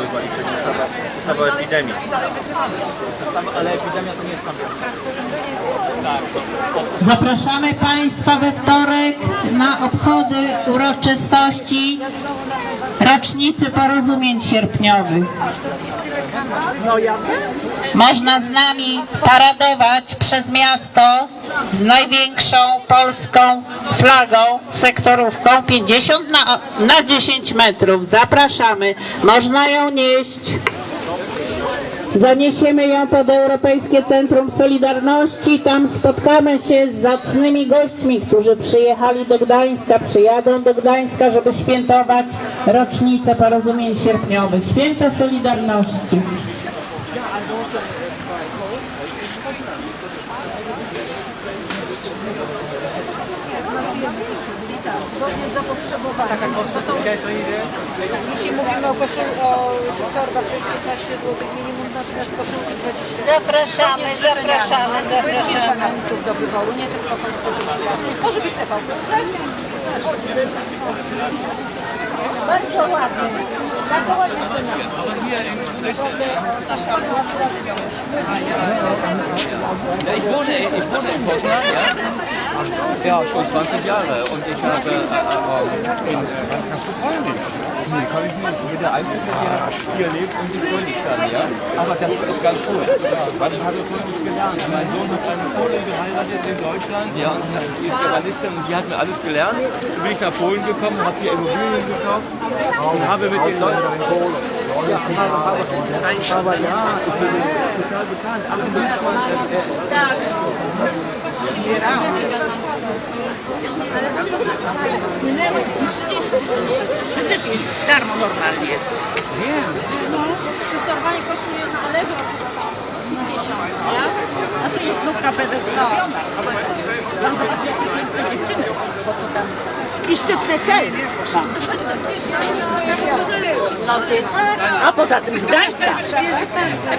ustawa, ustawa o epidemii. Ale epidemia to nie jest tam. Zapraszamy Państwa we wtorek na obchody uroczystości rocznicy porozumień sierpniowych. Można z nami paradować przez miasto z największą polską flagą, sektorówką 50 na, na 10 metrów. Zapraszamy. Można ją nieść. Zaniesiemy ją pod Europejskie Centrum Solidarności. Tam spotkamy się z zacnymi gośćmi, którzy przyjechali do Gdańska, przyjadą do Gdańska, żeby świętować rocznicę porozumień sierpniowych. Święto Solidarności. Zgodnie z zapotrzebowaniem. To są, jeśli mówimy o, koszul, o torbach, to jest 15 zł minimum, natomiast koszulki 20 Zapraszamy, zapraszamy, To jest kilka zapraszamy. napisów do wyboru, nie tylko konstytucja. Może być TV. Bardzo ładnie. Bardzo ładnie Ja, ich wohne, ich wohne in ja. Ja, schon 20 Jahre. Und ich habe äh, äh, in, äh, kannst du Polnisch? Nee, kann ich nicht. Ich bin der Einzige, der hier lebt und die Polnisch kann, ja. Aber das ist ganz cool. Weil ich habe Polnisch gelernt. Mein Sohn hat eine Polin geheiratet in Deutschland, ja, und die ist Germanistin und die hat mir alles gelernt. Dann bin ich nach Polen gekommen, habe hier Immobilien gekauft und habe mit den Leuten... Ja, aber, aber, ja, ich bin total bekannt. Alle Leute, Trzy dyszki, darmo normalnie. Czy sterowanie kosztuje na Allegro? 50, nie? A to jest nówka pedagogika. Tam zobaczcie, jakie dziewczyny. I szczytne ceny. A poza tym z Gdańska jest świeży pędzel.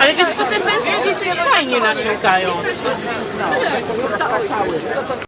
Ale wiesz co, te pędzle dosyć fajnie nasiąkają.